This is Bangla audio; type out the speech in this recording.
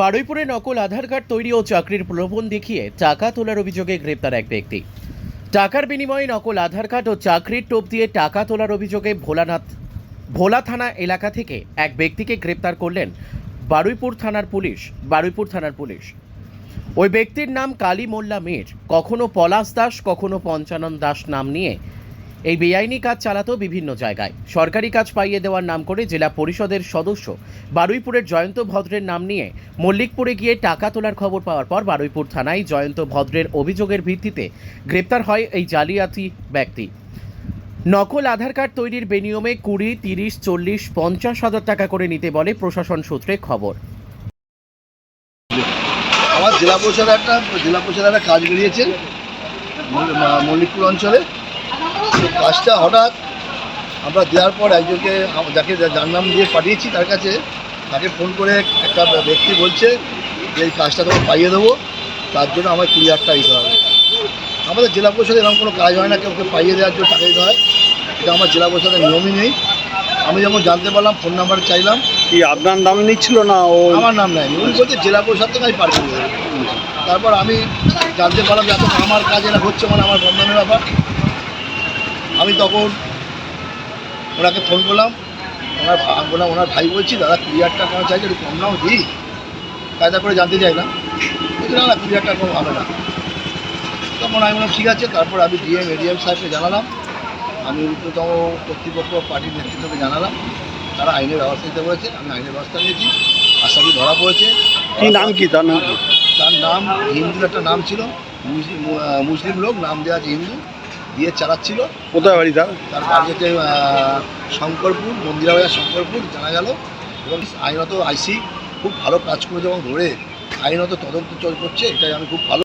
বারুইপুরে নকল আধার কার্ড তৈরি ও চাকরির প্রলোভন দেখিয়ে টাকা তোলার অভিযোগে গ্রেপ্তার এক ব্যক্তি। টাকার বিনিময়ে নকল আধার কার্ড ও চাকরির টোপ দিয়ে টাকা তোলার অভিযোগে ভোলানাথ, ভোলা থানা এলাকা থেকে এক ব্যক্তিকে গ্রেপ্তার করলেন বারুইপুর থানার পুলিশ, বারুইপুর থানার পুলিশ। ওই ব্যক্তির নাম কালী মোল্লা মীর। কখনো পলাশ দাস, কখনো পঞ্চানন দাস নাম নিয়ে এই বেআইনি কাজ চালাতো বিভিন্ন জায়গায়। সরকারি কাজ পাইয়ে দেওয়ার নাম করে জেলা পরিষদের সদস্য বারুইপুরের জয়ন্ত ভদ্রের নাম নিয়ে মল্লিকপুরে গিয়ে টাকা তোলার খবর পাওয়ার পর বারুইপুর থানায় জয়ন্ত ভদ্রের অভিযোগের ভিত্তিতে গ্রেপ্তার হয় এই জালিয়াতি ব্যক্তি। নকল আধার কার্ড তৈরির বেনিয়মে কুড়ি, তিরিশ, চল্লিশ, পঞ্চাশ হাজার টাকা করে নিতে বলে প্রশাসন সূত্রে খবর। আমার জেলা পরিষদ একটা জেলা পরিষদ একটা কাজ বেরিয়েছে মল্লিকপুর অঞ্চলে। কাজটা হঠাৎ আমরা দেওয়ার পর একজনকে যাকে যার নাম দিয়ে পাঠিয়েছি তার কাছে তাকে ফোন করে একটা ব্যক্তি বলছে যে এই কাজটা তোমাকে পাইয়ে দেবো তার জন্য আমার কুড়ি হাজার টাকা দিতে হবে। আমাদের জেলা পরিষদে এরকম কোনো কাজ হয় না কেউ পাইয়ে দেওয়ার জন্য টাকা দিতে হয়। এটা আমার জেলা পরিষদের নিয়মই নেই। আমি যখন জানতে পারলাম ফোন নাম্বার চাইলাম। কি আপনার নাম নিচ্ছিল না ও? আমার নাম নাই উনি বলছে জেলা পরিষদ থেকে আমি পার করে তারপর আমি জানতে পারলাম যে এত আমার কাজ এটা হচ্ছে মানে আমার বন্ধনের ব্যাপার। আমি তখন ওনাকে ফোন করলাম ওনার বললাম ওনার ভাই বলছি দাদা কুড়ি হাজার টাকা চাইছে একটু কম নাও দিই। কায়দা করে জানতে চাইলাম বলছি না না কুড়ি হাজার টাকা কম হবে না। তখন আমি বললাম ঠিক আছে। তারপর আমি ডিএম এডিএম সাহেবকে জানালাম। আমি উচ্চতম কর্তৃপক্ষ পার্টির নেতৃত্বকে জানালাম। তারা আইনের ব্যবস্থা নিতে বলেছে আমি আইনের ব্যবস্থা নিয়েছি আসামি ধরা পড়েছে। কি নাম কি? তার নাম তার নাম হিন্দুর একটা নাম ছিল। মুসলিম মুসলিম লোক নাম দেওয়া আছে হিন্দু। দিয়ে চালাচ্ছিল। কোথায় বাড়ি তার? তার বাড়ি হচ্ছে শঙ্করপুর মন্দিরাবাজার শঙ্করপুর জানা গেল। এবং আইনত আইসি খুব ভালো কাজ করেছে এবং ধরে আইনত তদন্ত চল করছে এটাই আমি খুব ভালো